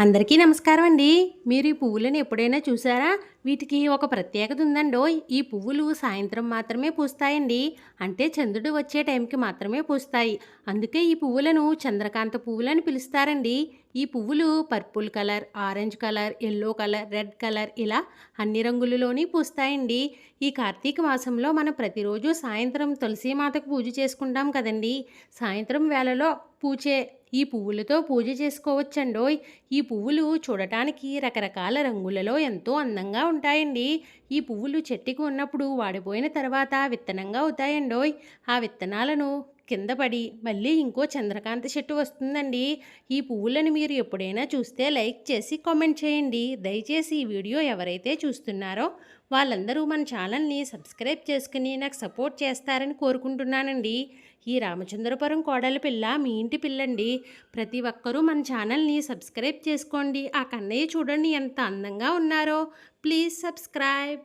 అందరికీ నమస్కారం అండి. మీరు ఈ పువ్వులను ఎప్పుడైనా చూసారా? వీటికి ఒక ప్రత్యేకత ఉందండో ఈ పువ్వులు సాయంత్రం మాత్రమే పూస్తాయండి. అంటే చంద్రుడు వచ్చే టైంకి మాత్రమే పూస్తాయి. అందుకే ఈ పువ్వులను చంద్రకాంత పువ్వులని పిలుస్తారండి. ఈ పువ్వులు purple colour orange colour yellow colour red colour ఇలా అన్ని రంగులలోని పూస్తాయండి. ఈ కార్తీక మాసంలో మనం ప్రతిరోజు సాయంత్రం తులసీమాతకు పూజ చేసుకుంటాం కదండి. సాయంత్రం వేళలో పూచే ఈ పువ్వులతో పూజ చేసుకోవచ్చండోయ్. ఈ పువ్వులు చూడటానికి రకరకాల రంగులలో ఎంతో అందంగా ఉంటాయండి. ఈ పువ్వులు చెట్టుకు ఉన్నప్పుడు వాడిపోయిన తర్వాత విత్తనంగా అవుతాయండోయ్. ఆ విత్తనాలను కింద పడి మళ్ళీ ఇంకో చంద్రకాంత చెట్టు వస్తుందండి. ఈ పువ్వులను మీరు ఎప్పుడైనా చూస్తే లైక్ చేసి కామెంట్ చేయండి. దయచేసి ఈ వీడియో ఎవరైతే చూస్తున్నారో వాళ్ళందరూ మన ఛానల్ని సబ్స్క్రైబ్ చేసుకుని నాకు సపోర్ట్ చేస్తారని కోరుకుంటున్నానండి. ఈ రామచంద్రపురం కోడల పిల్ల మీ ఇంటి పిల్లండి. ప్రతి ఒక్కరూ మన ఛానల్ని సబ్స్క్రైబ్ చేసుకోండి. ఆ కన్నయ్య చూడండి ఎంత అందంగా ఉన్నారో. Please subscribe.